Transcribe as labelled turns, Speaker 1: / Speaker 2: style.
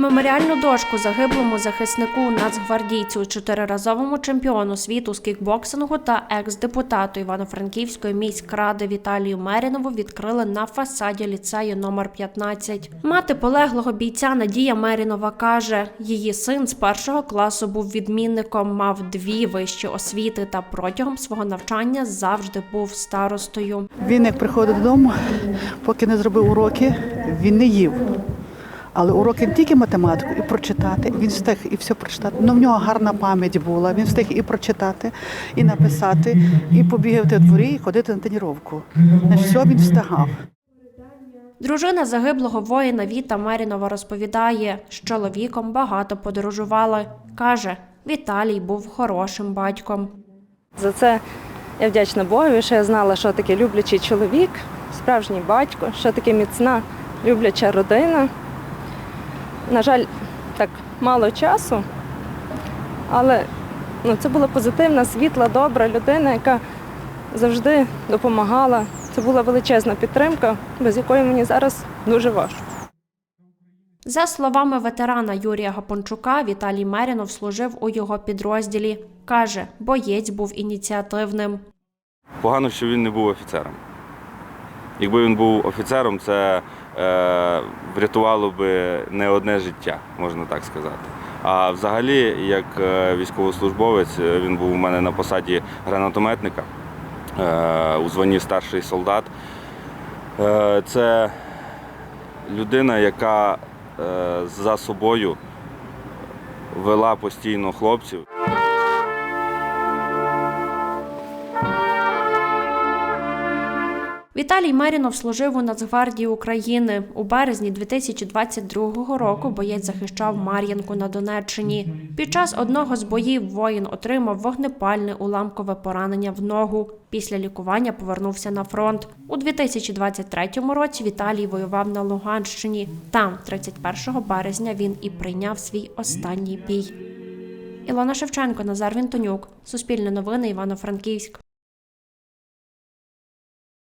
Speaker 1: Меморіальну дошку загиблому захиснику нацгвардійцю, чотириразовому чемпіону світу з кікбоксингу та екс-депутату Івано-Франківської міськради Віталію Мерінову відкрили на фасаді ліцею номер 15. Мати полеглого бійця Надія Мерінова каже, її син з першого класу був відмінником, мав дві вищі освіти та протягом свого навчання завжди був старостою.
Speaker 2: Він як приходив додому, поки не зробив уроки, він не їв. Але уроки не тільки математику, і прочитати. Він встиг і все прочитати. Ну, в нього гарна пам'ять була. Він встиг і прочитати, і написати, і побігати в дворі, і ходити на тренування. Значить, все він встигав.
Speaker 1: Дружина загиблого воїна Віта Мерінова розповідає, з чоловіком багато подорожували. Каже, Віталій був хорошим батьком.
Speaker 3: За це я вдячна Богові, що я знала, що таке люблячий чоловік, справжній батько, що таке міцна любляча родина. На жаль, так мало часу, але ну, це була позитивна, світла, добра людина, яка завжди допомагала. Це була величезна підтримка, без якої мені зараз дуже важко.
Speaker 1: За словами ветерана Юрія Гапончука, Віталій Мерінов служив у його підрозділі. Каже, боєць був ініціативним.
Speaker 4: Погано, що він не був офіцером. Якби він був офіцером, це е, врятувало би не одне життя, можна так сказати. А взагалі, як е, військовослужбовець, е, він був у мене на посаді гранатометника е, у званні старший солдат. Е, це людина, яка е, за собою вела постійно хлопців.
Speaker 1: Віталій Мерінов служив у Нацгвардії України. У березні 2022 року боєць захищав Мар'їнку на Донеччині. Під час одного з боїв воїн отримав вогнепальне уламкове поранення в ногу. Після лікування повернувся на фронт. У 2023 році Віталій воював на Луганщині. Там, 31 березня, він і прийняв свій останній бій. Ілона Шевченко, Назар Вінтонюк. Суспільне новини Івано-Франківськ.